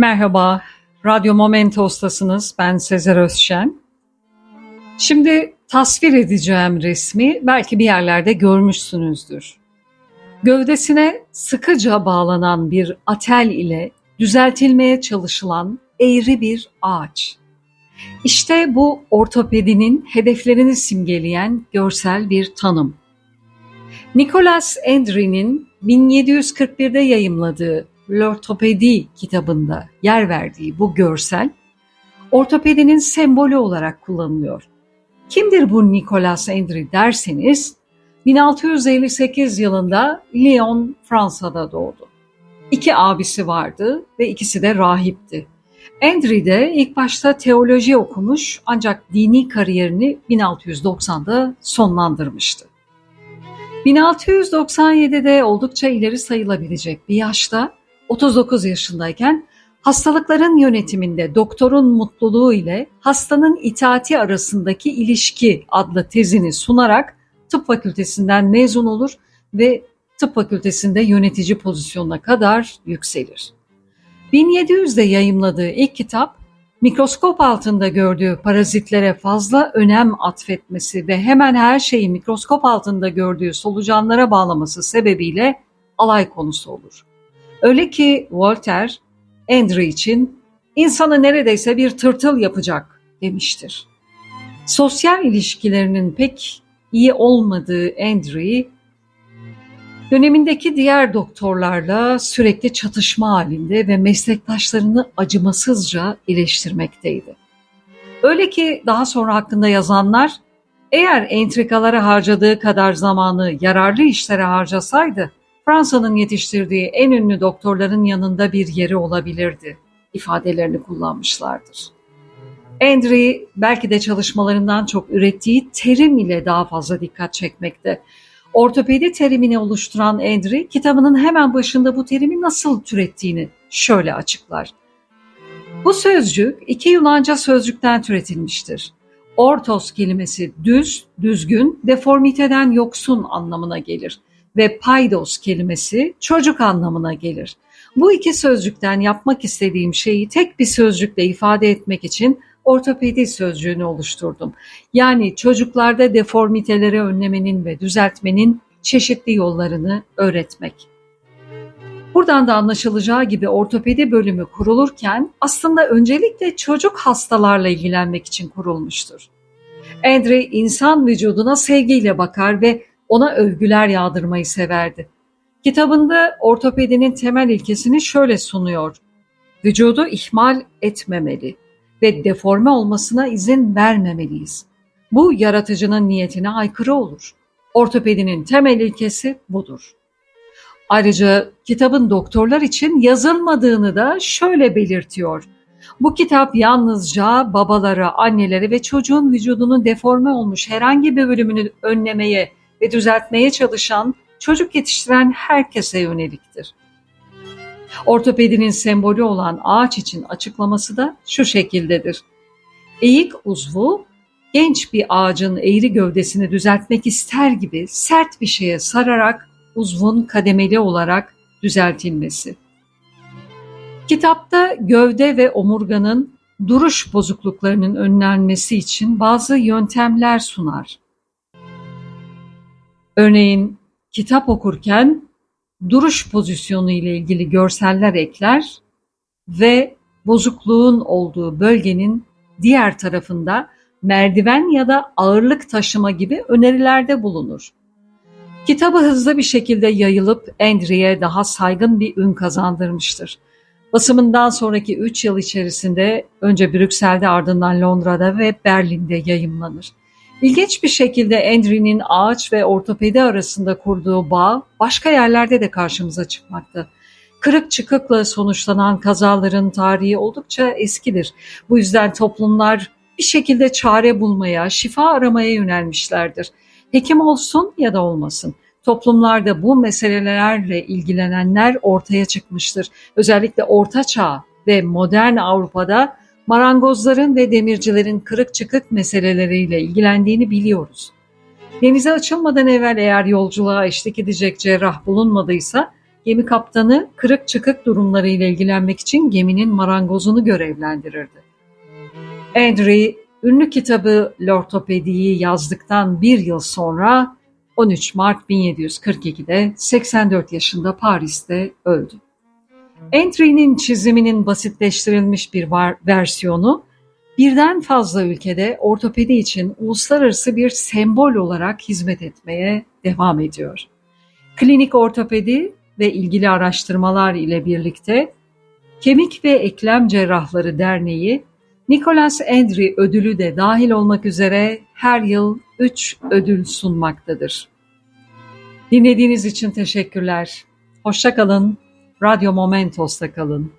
Merhaba, Radyo Momentos'tasınız. Ben Sezer Özşen. Şimdi tasvir edeceğim resmi belki bir yerlerde görmüşsünüzdür. Gövdesine sıkıca bağlanan bir atel ile düzeltilmeye çalışılan eğri bir ağaç. İşte bu ortopedinin hedeflerini simgeleyen görsel bir tanım. Nicholas Endry'nin 1741'de yayımladığı L'Orthopedi kitabında yer verdiği bu görsel, ortopedinin sembolü olarak kullanılıyor. Kimdir bu Nicolas Endry derseniz, 1658 yılında Lyon, Fransa'da doğdu. İki abisi vardı ve ikisi de rahipti. Endry de ilk başta teoloji okumuş ancak dini kariyerini 1690'da sonlandırmıştı. 1697'de oldukça ileri sayılabilecek bir yaşta 39 yaşındayken hastalıkların yönetiminde doktorun mutluluğu ile hastanın itaati arasındaki ilişki adlı tezini sunarak tıp fakültesinden mezun olur ve tıp fakültesinde yönetici pozisyonuna kadar yükselir. 1700'de yayımladığı ilk kitap mikroskop altında gördüğü parazitlere fazla önem atfetmesi ve hemen her şeyi mikroskop altında gördüğü solucanlara bağlaması sebebiyle alay konusu olur. Öyle ki Voltaire, Andrew için insanı neredeyse bir tırtıl yapacak demiştir. Sosyal ilişkilerinin pek iyi olmadığı Andrew, dönemindeki diğer doktorlarla sürekli çatışma halinde ve meslektaşlarını acımasızca eleştirmekteydi. Öyle ki daha sonra hakkında yazanlar eğer entrikalara harcadığı kadar zamanı yararlı işlere harcasaydı Fransa'nın yetiştirdiği en ünlü doktorların yanında bir yeri olabilirdi ifadelerini kullanmışlardır. Andrew belki de çalışmalarından çok ürettiği terim ile daha fazla dikkat çekmekte. Ortopedi terimini oluşturan Andrew kitabının hemen başında bu terimi nasıl türettiğini şöyle açıklar. Bu sözcük iki Yunanca sözcükten türetilmiştir. Ortos kelimesi düz, düzgün, deformiteden yoksun anlamına gelir ve paydos kelimesi çocuk anlamına gelir. Bu iki sözcükten yapmak istediğim şeyi tek bir sözcükle ifade etmek için ortopedi sözcüğünü oluşturdum. Yani çocuklarda deformiteleri önlemenin ve düzeltmenin çeşitli yollarını öğretmek. Buradan da anlaşılacağı gibi ortopedi bölümü kurulurken aslında öncelikle çocuk hastalarla ilgilenmek için kurulmuştur. Andre insan vücuduna sevgiyle bakar ve ona övgüler yağdırmayı severdi. Kitabında ortopedinin temel ilkesini şöyle sunuyor. Vücudu ihmal etmemeli ve deforme olmasına izin vermemeliyiz. Bu yaratıcının niyetine aykırı olur. Ortopedinin temel ilkesi budur. Ayrıca kitabın doktorlar için yazılmadığını da şöyle belirtiyor. Bu kitap yalnızca babalara, annelere ve çocuğun vücudunun deforme olmuş herhangi bir bölümünü önlemeye ve düzeltmeye çalışan, çocuk yetiştiren herkese yöneliktir. Ortopedinin sembolü olan ağaç için açıklaması da şu şekildedir. Eğik uzvu genç bir ağacın eğri gövdesini düzeltmek ister gibi sert bir şeye sararak uzvun kademeli olarak düzeltilmesi. Kitapta gövde ve omurganın duruş bozukluklarının önlenmesi için bazı yöntemler sunar. Örneğin kitap okurken duruş pozisyonu ile ilgili görseller ekler ve bozukluğun olduğu bölgenin diğer tarafında merdiven ya da ağırlık taşıma gibi önerilerde bulunur. Kitabı hızlı bir şekilde yayılıp Andrew'e daha saygın bir ün kazandırmıştır. Basımından sonraki 3 yıl içerisinde önce Brüksel'de ardından Londra'da ve Berlin'de yayımlanır. İlginç bir şekilde Andrew'nin ağaç ve ortopedi arasında kurduğu bağ başka yerlerde de karşımıza çıkmakta. Kırık çıkıkla sonuçlanan kazaların tarihi oldukça eskidir. Bu yüzden toplumlar bir şekilde çare bulmaya, şifa aramaya yönelmişlerdir. Hekim olsun ya da olmasın. Toplumlarda bu meselelerle ilgilenenler ortaya çıkmıştır. Özellikle Orta Çağ ve modern Avrupa'da marangozların ve demircilerin kırık çıkık meseleleriyle ilgilendiğini biliyoruz. Denize açılmadan evvel eğer yolculuğa eşlik edecek cerrah bulunmadıysa gemi kaptanı kırık çıkık durumlarıyla ilgilenmek için geminin marangozunu görevlendirirdi. Andrew, ünlü kitabı Lortopedi'yi yazdıktan bir yıl sonra 13 Mart 1742'de 84 yaşında Paris'te öldü. Entry'nin çiziminin basitleştirilmiş bir var- versiyonu birden fazla ülkede ortopedi için uluslararası bir sembol olarak hizmet etmeye devam ediyor. Klinik ortopedi ve ilgili araştırmalar ile birlikte Kemik ve Eklem Cerrahları Derneği Nicholas Andrew ödülü de dahil olmak üzere her yıl 3 ödül sunmaktadır. Dinlediğiniz için teşekkürler. Hoşça kalın. Radyo Momentos'ta kalın.